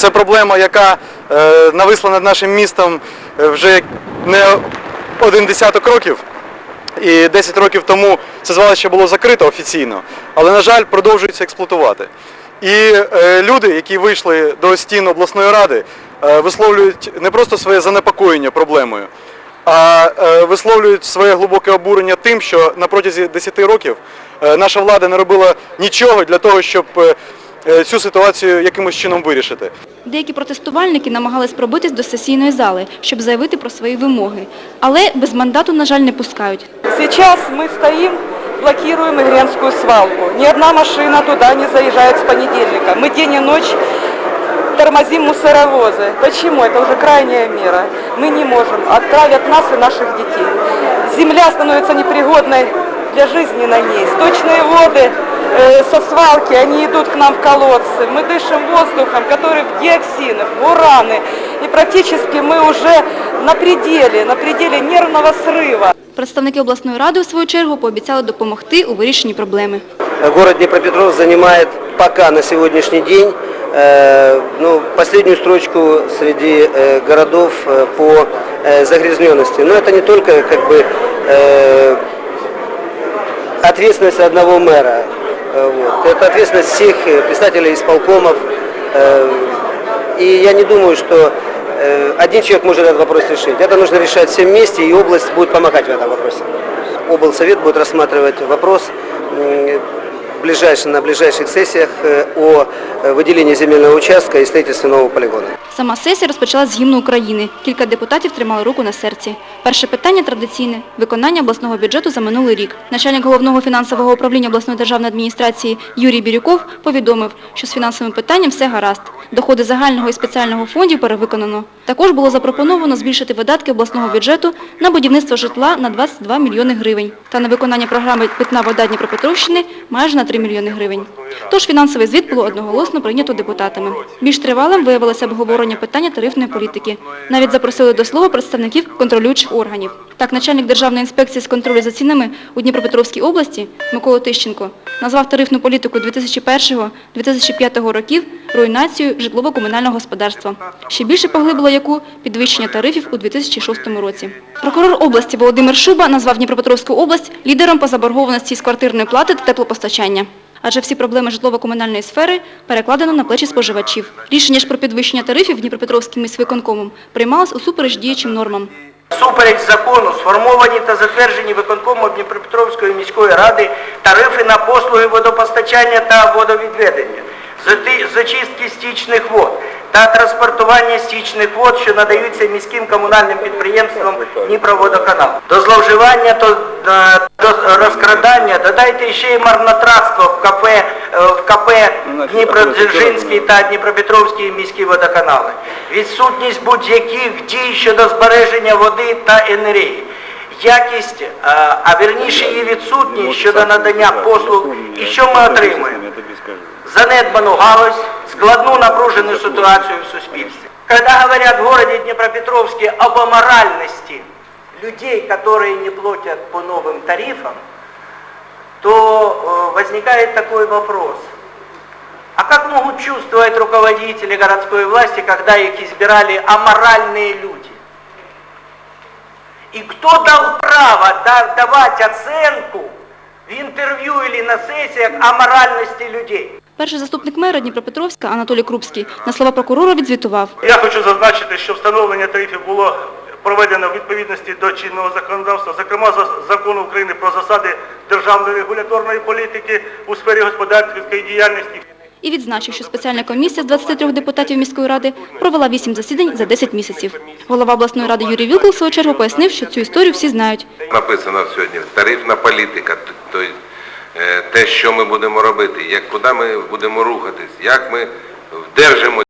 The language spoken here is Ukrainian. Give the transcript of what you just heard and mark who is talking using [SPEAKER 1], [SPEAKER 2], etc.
[SPEAKER 1] Це проблема, яка е, нависла над нашим містом е, вже не один десяток років. І 10 років тому це звалище було закрито офіційно, але, на жаль, продовжується експлуатувати. І е, люди, які вийшли до стін обласної ради, е, висловлюють не просто своє занепокоєння проблемою, а е, висловлюють своє глибоке обурення тим, що на протязі 10 років е, наша влада не робила нічого для того, щоб е, цю ситуацію якимось чином вирішити.
[SPEAKER 2] Деякі протестувальники намагались пробитись до сесійної зали, щоб заявити про свої вимоги. Але без мандату, на жаль, не пускають.
[SPEAKER 3] Сейчас мы стоим, блокируем Игренскую свалку. Ни одна машина туда не заезжает с понедельника. Мы день и ночь тормозим мусоровозы. Почему? Это уже крайняя мера. Мы не можем. Отправят нас и наших детей. Земля становится непригодной для жизни на ней. Сточные воды э, со свалки, они идут к нам в колодцы. Мы дышим воздухом, который в диоксинах, в ураны. И практически мы уже на пределе, на пределе нервного срыва.
[SPEAKER 2] Представники обласної ради, у свою чергу, пообіцяли допомогти у вирішенні проблеми.
[SPEAKER 4] Город Днепропетровск занимает пока на сегодняшний день э, ну, последнюю строчку среди э, городов э, по э, загрязненности. Но это не только как бы э, ответственность одного мэра. Э, вот. Это ответственность всех э, представителей исполкомов. Э, и я не думаю, что один человек может этот вопрос решить. Это нужно решать всем вместе, и область будет помогать в этом вопросе. Облсовет будет рассматривать вопрос ближайших, на ближайших сессиях о выделении земельного участка и строительстве нового полигона.
[SPEAKER 2] Сама сесія розпочалась з гімну України. Кілька депутатів тримали руку на серці. Перше питання традиційне – виконання обласного бюджету за минулий рік. Начальник головного фінансового управління обласної державної адміністрації Юрій Бірюков повідомив, що з фінансовим питанням все гаразд. Доходи загального і спеціального фондів перевиконано. Також було запропоновано збільшити видатки обласного бюджету на будівництво житла на 22 мільйони гривень та на виконання програми «Питна вода Дніпропетровщини» майже на 3 мільйони гривень. Тож фінансовий звіт було одноголосно прийнято депутатами. Більш тривалим виявилося обговорення питання тарифної політики. Навіть запросили до слова представників контролюючих органів. Так, начальник Державної інспекції з контролю за цінами у Дніпропетровській області Микола Тищенко назвав тарифну політику 2001-2005 років руйнацією житлово-комунального господарства. Ще більше поглибило яку підвищення тарифів у 2006 році. Прокурор області Володимир Шуба назвав Дніпропетровську область лідером по заборгованості з квартирної плати та теплопостачання. Адже всі проблеми житлово-комунальної сфери перекладено на плечі споживачів. Рішення ж про підвищення тарифів Дніпропетровським міськвиконкомом приймалось усупереч діючим нормам.
[SPEAKER 5] Всупереч закону сформовані та затверджені виконкомом Дніпропетровської міської ради тарифи на послуги водопостачання та водовідведення, зачистки стічних вод та транспортування стічних вод, що надаються міським комунальним підприємствам Дніпроводоканал. До зловживання до розкрадання додайте ще й марнотратство в КП, е, в КП Дніпродзержинський та Дніпропетровський міські водоканали. Відсутність будь-яких дій щодо збереження води та енергії. Якість, е, а вірніше її відсутність щодо надання послуг. І що ми отримуємо? Занедбану галузь, складну напружену ситуацию в суспільстве. Когда говорят в городе Днепропетровске об аморальности людей, которые не платят по новым тарифам, то э, возникает такой вопрос. А как могут чувствовать руководители городской власти, когда их избирали аморальные люди? И кто дал право да- давать оценку в интервью или на сессиях аморальности людей?
[SPEAKER 2] Перший заступник мера Дніпропетровська Анатолій Крупський на слова прокурора відзвітував.
[SPEAKER 6] Я хочу зазначити, що встановлення тарифів було проведено в відповідності до чинного законодавства, зокрема за закону України про засади державної регуляторної політики у сфері господарської діяльності.
[SPEAKER 2] І відзначив, що спеціальна комісія з 23 депутатів міської ради провела 8 засідань за 10 місяців. Голова обласної ради Юрій Вілкул в свою чергу пояснив, що цю історію всі знають.
[SPEAKER 7] написано сьогодні тарифна політика, тобто те, що ми будемо робити, як куди ми будемо рухатись, як ми вдержимо